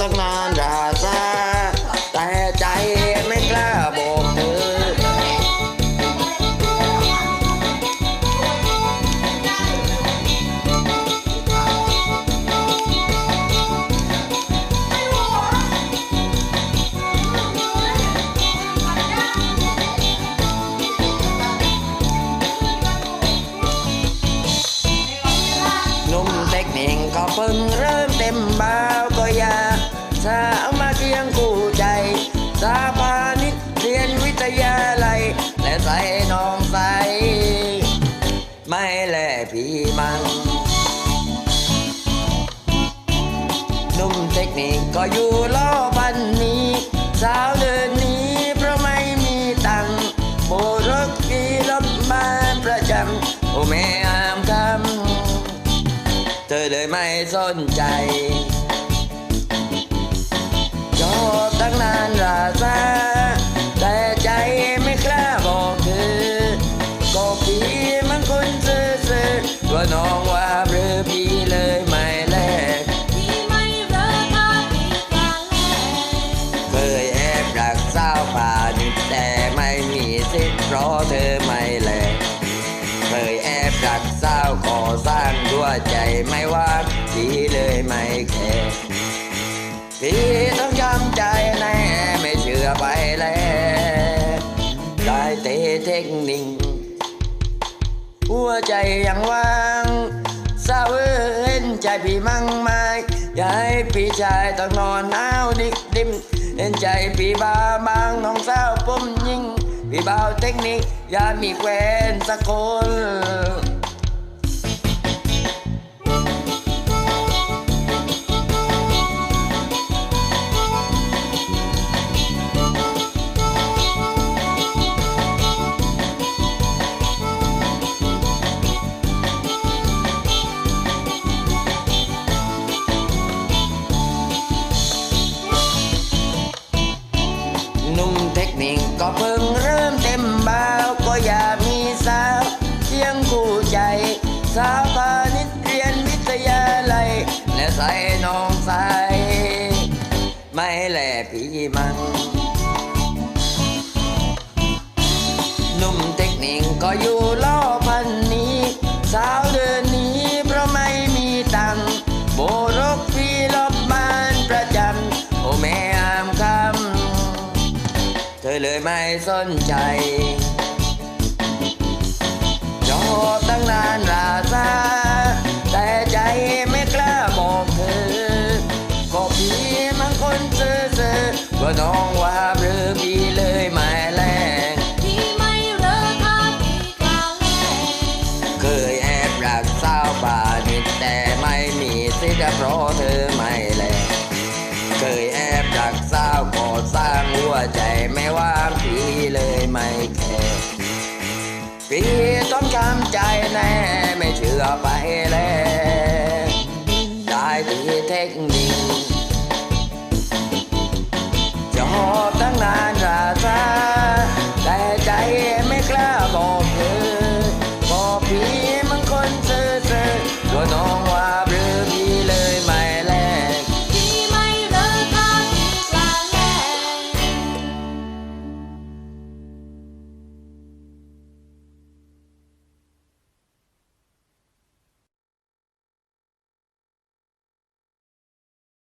ตั้งนานดาซาแต่ใจไม่กล้าบอกเธอ หนุ่มเตะเหน่งก็เพิ่งเริ่มเต็มใบ สามาเคียงคู่ใจ สาพานิชเรียนวิทยาลัย และใส่น้องใส ไม่แลพี่มังนุ่มเทคนิคก็อยู่ล้อบันนี้ สาวเดินนี้เพราะไม่มีตังโบรกกีรบมาประจำโอแม่อามคำเธอเลยไม่สนใจานราซาแต่ใจไม่กล้าบอกเธอก็พี่มันคนซื่อๆว่าน้องว่าหรือพี่เลยไม่แลกที่ไม่เลิกทางอีกการแลเคยแอบรักสาวป่านแต่ไม่มีสิทธิ์เพราะเธอไม่แลเคยแอบรักสาวก่อสร้างด้วยใจไม่ว่างพี่เลยไม่แคร์พี่ หัวใจยังว่างสาวเห็นใจพี่มั่งไหมอย่าให้พี่ชายต้องนอนหนาวดิกดิมเห็นใจพี่บาบางน้องสาวปุ้มยิ่งพี่บ่าวเทคนิคอย่ามีแควนสักคน หนุ่มเทคนิคก็เพิ่งเริ่มเต็มบ่าวก็อย่ามีสาวเสียงคู่ใจสาวพาณิชย์เรียนวิทยาลัยและใส่น้องใสไม่แลพี่มันหนุ่มเทคนิคก็อยู่ ธอเลยไม่สนใจชอบตั้งนานราซาแต่ใจไม่กล้าบอกเธอ ก็พี่มันคนซื่อๆว่าน้องว่าหรือพี่เลยไม่แลกที่ไม่เลิกทางอีกการแลเคยแอบรักสาวป่านิดแต่ไม่มีสิทธิ์เพราะเธอ ม่แคร์พี่ต้องจำใจแน่ ไม่เชื่อไปแล้วได้ที่เทคนิคจะหอบตั้งนานราซาแต่ใจ